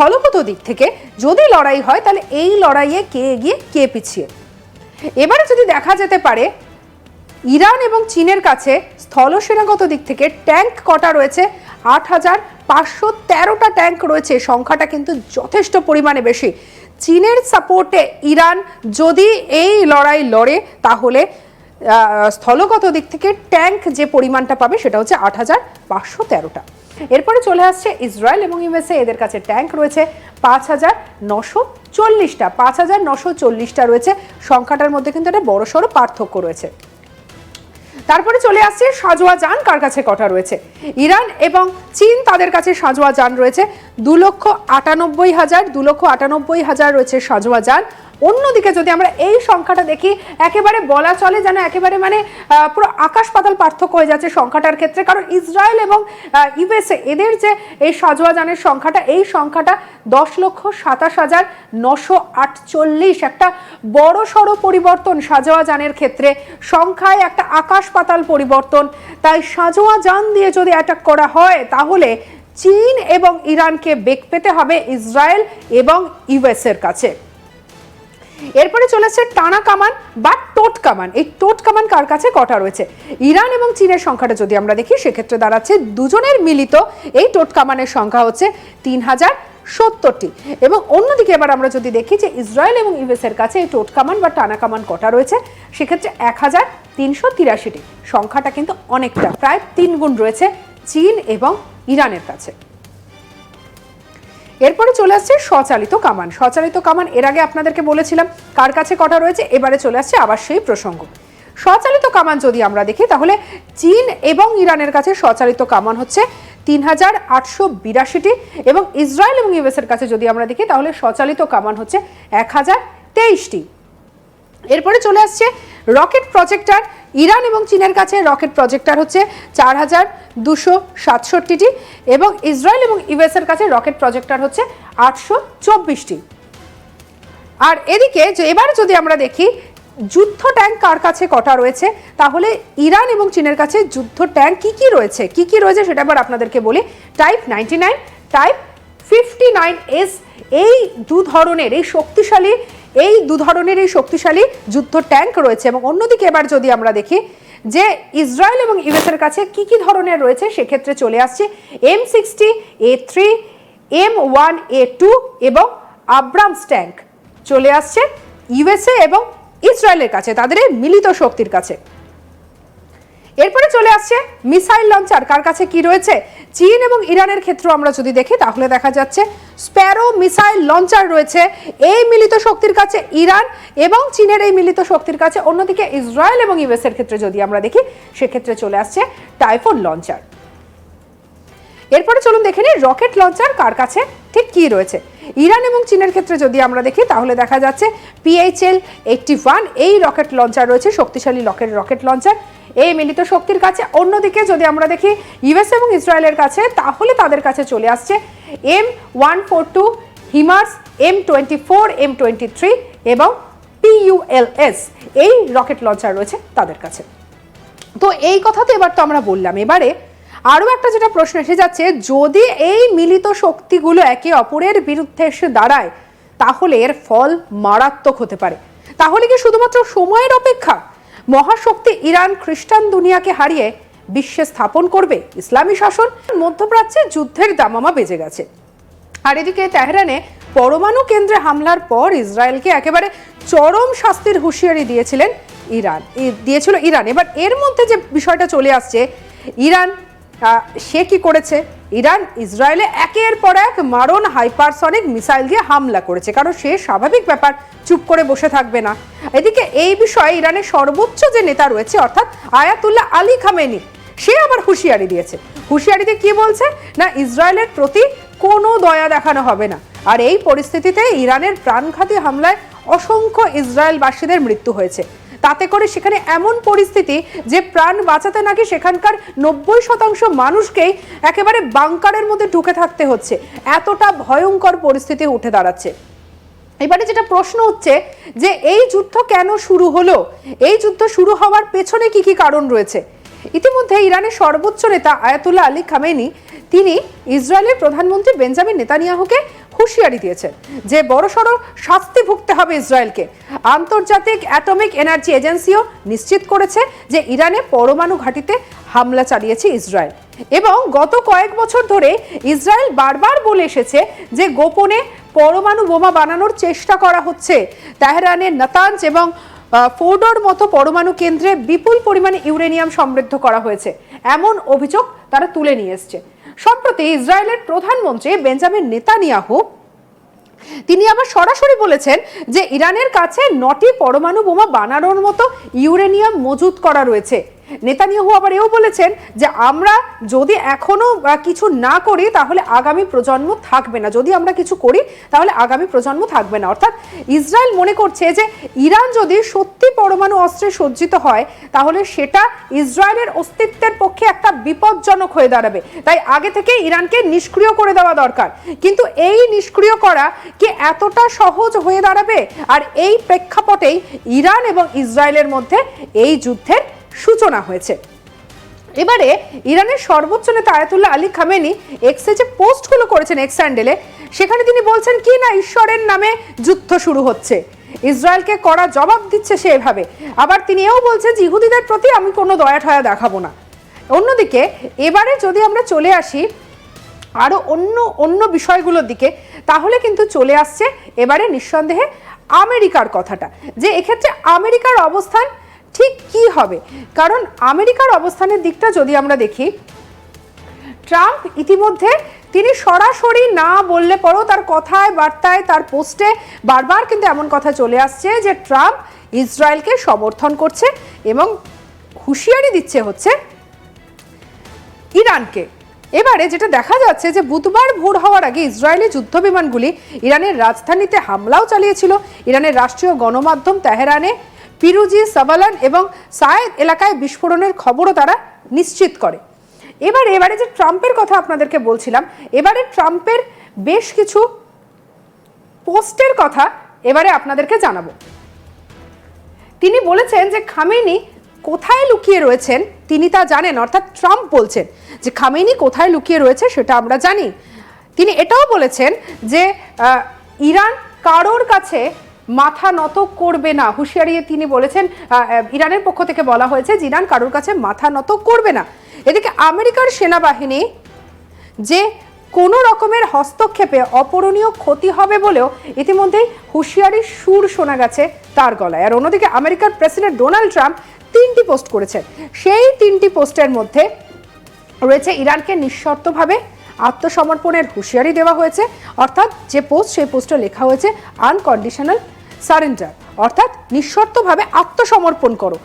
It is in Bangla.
স্থলগত দিক থেকে যদি লড়াই হয়, তাহলে এই লড়াইয়ে কে এগিয়ে, কে পিছিয়ে? এবারে যদি দেখা যেতে পারে, ইরান এবং চীনের কাছে স্থলসেনাগত দিক থেকে ট্যাঙ্ক কটা রয়েছে? আট হাজার পাঁচশো তেরোটা ট্যাঙ্ক রয়েছে। সংখ্যাটা কিন্তু যথেষ্ট পরিমাণে বেশি। চীনের সাপোর্টে ইরান যদি এই লড়াই লড়ে, তাহলে স্থলগত দিক থেকে ট্যাঙ্ক যে পরিমাণটা পাবে, সেটা হচ্ছে আট হাজার পাঁচশো তেরোটা। এরপরে চলে আসছে ইসরায়েল এবং ইউএসএ, এদের কাছে ট্যাঙ্ক রয়েছে পাঁচ হাজার নশো চল্লিশটা। পাঁচ হাজার নশো চল্লিশটা রয়েছে। সংখ্যাটার মধ্যে কিন্তু একটা বড়সড় পার্থক্য রয়েছে। তারপরে চলে আসছে সাজোয়া যান কার কাছে কটা রয়েছে? ইরান এবং চীন তাদের কাছে সাজোয়া যান রয়েছে। দু লক্ষ আটানব্বই হাজার, দু লক্ষ আটানব্বই হাজার রয়েছে সাজোয়া যান। অন্যদিকে যদি আমরা এই সংখ্যাটা দেখি, একেবারে বলা চলে যেন একেবারে মানে পুরো আকাশ পাতাল পার্থক্য হয়ে যাচ্ছে সংখ্যাটার ক্ষেত্রে। কারণ ইসরায়েল এবং ইউএসএ এদের যে এই সাজোয়া যানের সংখ্যাটা, এই সংখ্যাটা দশ লক্ষ সাতাশ হাজার নশো আটচল্লিশ। একটা বড় সড়ো পরিবর্তন সাজোয়া যানের ক্ষেত্রে। সংখ্যায় একটা আকাশ পাতাল পরিবর্তন। তাই সাজোয়া যান দিয়ে যদি অ্যাটাক করা হয় তাহলে চীন এবং ইরানকে বেগ পেতে হবে ইসরায়েল এবং ইউএস এর কাছে। এরপরে চলেছে টানা কামান বা টোট কামান। এই টোট কামান কার কাছে? কটা রয়েছে? ইরান এবং চীনের সংখ্যাটা যদি আমরা দেখি, সেক্ষেত্রে দাঁড়াচ্ছে দুজনের মিলিত এই টোট কামানের সংখ্যা হচ্ছে তিন হাজার সত্তরটি। এবং অন্যদিকে এবার আমরা যদি দেখি যে ইসরায়েল এবং ইউএস এর কাছে এই টোট কামান বা টানা কামান কটা রয়েছে, সেক্ষেত্রে এক হাজার তিনশো তিরাশিটি। সংখ্যাটা কিন্তু অনেকটা, প্রায় তিন গুণ রয়েছে চীন এবং ইরানের কাছে। এরপরে চলে আসছে স্বচালিত কামান। স্বচালিত কামান এর আগে আপনাদেরকে বলেছিলাম কার কাছে কটা রয়েছে, এবারে চলে আসছে আবার সেই প্রসঙ্গ। স্বচালিত কামান যদি আমরা দেখি, তাহলে চীন এবং ইরানের কাছে স্বচালিত কামান হচ্ছে তিন হাজার আটশো বিরাশিটি এবং ইসরায়েল এবং ইউএসের কাছে যদি আমরা দেখি, তাহলে স্বচালিত কামান হচ্ছে এক হাজার তেইশটি। এরপরে চলে আসছে রকেট প্রজেক্টার, ইরান এবং চীনের কাছে রকেট প্রজেক্টার হচ্ছে চার হাজার দুশো সাতষট্টিটি এবং ইসরায়েল এবং ইউএসের কাছে রকেট প্রজেক্টার হচ্ছে আটশো চব্বিশটি। আর এদিকে যে এবার যদি আমরা দেখি, যুদ্ধ ট্যাঙ্ক কার কাছে কটা রয়েছে? তাহলে ইরান এবং চীনের কাছে যুদ্ধ ট্যাঙ্ক কি কি রয়েছে? কি কি রয়েছে সেটা এবার আপনাদেরকে বলি। Type ninety nine type fifty nine S এই দু ধরনের, এই শক্তিশালী এই দু ধরনের এই শক্তিশালী যুদ্ধ ট্যাঙ্ক রয়েছে এবং অন্যদিকে এবার যদি আমরা দেখি যে ইসরায়েল এবং ইউএসের কাছে কি কি ধরনের রয়েছে, সেক্ষেত্রে চলে আসছে M sixty, A three, M one, A two এবং আব্রামস ট্যাঙ্ক। চলে আসছে ইউএসএ এবং ইসরায়েলের কাছে, তাদের মিলিত শক্তির কাছে। এরপরে চলে আসছে মিসাইল লঞ্চার, কার কাছে কি রয়েছে? চীন এবং ইরানের ক্ষেত্রে আমরা যদি দেখি, তাহলে দেখা যাচ্ছে স্প্যারো মিসাইল লঞ্চার রয়েছে। এই মিলিত শক্তির কাছে ইরান এবং চীনের এই মিলিত শক্তির কাছে অন্যদিকে ইসরায়েল এবং ইউএস এর ক্ষেত্রে যদি আমরা দেখি, সেক্ষেত্রে চলে আসছে টাইফোন লঞ্চার। এরপরে চলুন দেখে নিই রকেট লঞ্চার কার কাছে, ঠিক কি রয়েছে। ইরান এবং চীনের ক্ষেত্রে যদি আমরা দেখি, তাহলে দেখা যাচ্ছে পিএইচএল এইটটি ওয়ান, এই রকেট লঞ্চার রয়েছে, শক্তিশালী রকেট রকেট লঞ্চার। এই মিলিত শক্তির কাছে। অন্যদিকে যদি আমরা দেখি ইউএস এবং ইসরায়েলের কাছে, তাহলে তাদের কাছে চলে আসছে M one four two, HIMARS M twenty four, M twenty three এবং পিইউএলএস এই রকেট লঞ্চার রয়েছে তাদের কাছে। তো এই কথা তো এবার তো আমরা বললাম, এবারে আরও একটা যেটা প্রশ্ন এসে যাচ্ছে, যদি এই মিলিত শক্তিগুলো একে অপরের বিরুদ্ধে এসে দাঁড়ায়, তাহলে এর ফল মারাত্মক হতে পারে। তাহলে কি শুধুমাত্র সময়ের অপেক্ষা? মহাশক্তি ইরান খ্রিস্টান দুনিয়াকে হারিয়ে বিশ্বে স্থাপন করবে, ইসলামী শাসন, মধ্যপ্রাচ্যে যুদ্ধের দামামা বেজে গেছে। আর এদিকে তেহরানে পরমাণু কেন্দ্রে হামলার পর ইসরায়েলকে একেবারে চরম শাস্তির হুঁশিয়ারি দিয়েছিলেন ইরান। দিয়েছিল ইরান। এবার এর মধ্যে যে বিষয়টা চলে আসছে, ইরান সে কি করেছে? ইরান, ইসরায়েলে একের পর এক মারণ হাইপারসনিক মিসাইল দিয়ে হামলা করেছে। কারণ সে স্বাভাবিক ব্যাপার, চুপ করে বসে থাকবে না। এদিকে এই বিষয়ে ইরানের সর্বোচ্চ যে নেতা রয়েছে, অর্থাৎ আয়াতুল্লাহ আলী খামেনি, সে আবার হুঁশিয়ারি দিয়েছে। হুঁশিয়ারিতে কি বলছে? না, ইসরায়েলের প্রতি কোনো দয়া দেখানো হবে না। আর এই পরিস্থিতিতে ইরানের প্রাণঘাতী হামলায় অসংখ্য ইসরায়েলবাসীদের মৃত্যু হয়েছে। তাতে করে সেখানে এমন পরিস্থিতি যে প্রাণ বাঁচাতে নাকি সেখানকার নব্বই শতাংশ মানুষকেই একেবারে বাংকারের মধ্যে ঢুকে থাকতে হচ্ছে। এতটা ভয়ঙ্কর পরিস্থিতি উঠে দাঁড়াচ্ছে। এবারে যেটা প্রশ্ন হচ্ছে যে এই যুদ্ধ কেন শুরু হলো? এই যুদ্ধ শুরু হওয়ার পেছনে কি কি কারণ রয়েছে? ইতিমধ্যে ইরানের সর্বোচ্চ নেতা আয়াতুল্লাহ আলী খামেনি, তিনি ইসরায়েলের প্রধানমন্ত্রী বেঞ্জামিন নেতানিয়াহুকে হুঁশিয়ারি দিয়েছেন যে বড়সড় শাস্তি ভুগতে হবে ইসরায়েলকে। আন্তর্জাতিক অ্যাটমিক এনার্জি এজেন্সিও নিশ্চিত করেছে যে ইরানে পরমাণু ঘাঁটিতে হামলা চালিয়েছে ইসরায়েল। এবং গত কয়েক বছর ধরে ইসরায়েল বারবার বলে এসেছে যে গোপনে পরমাণু বোমা বানানোর চেষ্টা করা হচ্ছে। তেহরানের নাতাঞ্জ এবং ফোর্ডোর মতো পরমাণু কেন্দ্রে বিপুল পরিমাণে ইউরেনিয়াম সমৃদ্ধ করা হয়েছে। এমন অভিযোগ তারা তুলে নিয়ে এসছে। সম্প্রতি ইসরায়েলের প্রধানমন্ত্রী বেঞ্জামিন নেতানিয়াহু, তিনি আবার সরাসরি বলেছেন যে ইরানের কাছে নটি পরমাণু বোমা বানানোর মতো ইউরেনিয়াম মজুত করা রয়েছে। নেতানিয়াহু আবার এও বলেছেন যে আমরা যদি এখনও কিছু না করি, তাহলে আগামী প্রজন্ম থাকবে না। যদি আমরা কিছু করি, তাহলে আগামী প্রজন্ম থাকবে না। অর্থাৎ ইসরায়েল মনে করছে যে ইরান যদি সত্যি পরমাণু অস্ত্রে সজ্জিত হয়, তাহলে সেটা ইসরায়েলের অস্তিত্বের পক্ষে একটা বিপজ্জনক হয়ে দাঁড়াবে। তাই আগে থেকে ইরানকে নিষ্ক্রিয় করে দেওয়া দরকার। কিন্তু এই নিষ্ক্রিয় করা কি এতটা সহজ হয়ে দাঁড়াবে? আর এই প্রেক্ষাপটেই ইরান এবং ইসরায়েলের মধ্যে এই যুদ্ধের সূচনা হয়েছে। এবারে ইরানের সর্বোচ্চ নেতা আয়াতুল্লাহ আলী খামেনি এক্সে যে পোস্টগুলো করেছেন এক্স হ্যান্ডেলে। সেখানে তিনি বলছেন, কি না ঈশ্বরের নামে যুদ্ধ শুরু হচ্ছে। ইসরায়েলকে কড়া জবাব দিচ্ছে সে এভাবে। আবার তিনি এও বলছেন যে ইহুদিদের প্রতি আমি কোনো দয়া ঠয়া দেখাবো না। অন্যদিকে, এবারে যদি আমরা চলে আসি আরও অন্য অন্য বিষয়গুলোর দিকে, তাহলে কিন্তু চলে আসছে এবারে নিঃসন্দেহে আমেরিকার কথাটা। যে এক্ষেত্রে আমেরিকার অবস্থান ঠিক কি হবে? কারণ আমেরিকার অবস্থানের দিকটা যদি আমরা দেখি, ট্রাম্প ইতিমধ্যে তিনি সরাসরি না বললে পরেও তার কথায়, বার্তায়, তার পোস্টে বারবার কিন্তু এমন কথা চলে আসছে যে ট্রাম্প ইসরায়েলকে সমর্থন করছে এবং হুঁশিয়ারি দিচ্ছে হচ্ছে ইরানকে। এবারে যেটা দেখা যাচ্ছে যে বুধবার ভোর হওয়ার আগে ইসরায়েলি যুদ্ধ বিমানগুলি ইরানের রাজধানীতে হামলাও চালিয়েছিল। ইরানের রাষ্ট্রীয় গণমাধ্যম তেহরানে পিরুজি সাবালান এবং সায়েদ এলাকায় বিস্ফোরণের খবরও তারা নিশ্চিত করে। এবার, এবারে যে ট্রাম্পের কথা আপনাদেরকে বলছিলাম, এবারে ট্রাম্পের বেশ কিছু পোস্টের কথা এবারে আপনাদেরকে জানাব। তিনি বলেছেন যে খামেনি কোথায় লুকিয়ে রয়েছেন, তিনি তা জানেন, অর্থাৎ ট্রাম্প বলছেন যে খামেনি কোথায় লুকিয়ে রয়েছে সেটা আমরা জানি। তিনি এটাও বলেছেন যে ইরান কারোর কাছে মাথা নত করবে না। হুঁশিয়ারি তিনি বলেছেন ইরানের পক্ষ থেকে বলা হয়েছে যে ইরান কারোর কাছে মাথা নত করবে না। এদিকে আমেরিকার সেনাবাহিনী যে কোনো রকমের হস্তক্ষেপে অপূরণীয় ক্ষতি হবে বলেও ইতিমধ্যেই হুঁশিয়ারির সুর শোনা গেছে তার গলায়। আর অন্যদিকে আমেরিকার প্রেসিডেন্ট ডোনাল্ড ট্রাম্প তিনটি পোস্ট করেছেন সেই তিনটি পোস্টের মধ্যে রয়েছে ইরানকে নিঃশর্তভাবে আত্মসমর্পণের হুঁশিয়ারি দেওয়া হয়েছে। অর্থাৎ যে পোস্ট, সেই পোস্টে লেখা হয়েছে, আনকন্ডিশনাল সারেন্ডার। অর্থাৎ নিঃশর্তভাবে আত্মসমর্পণ করো।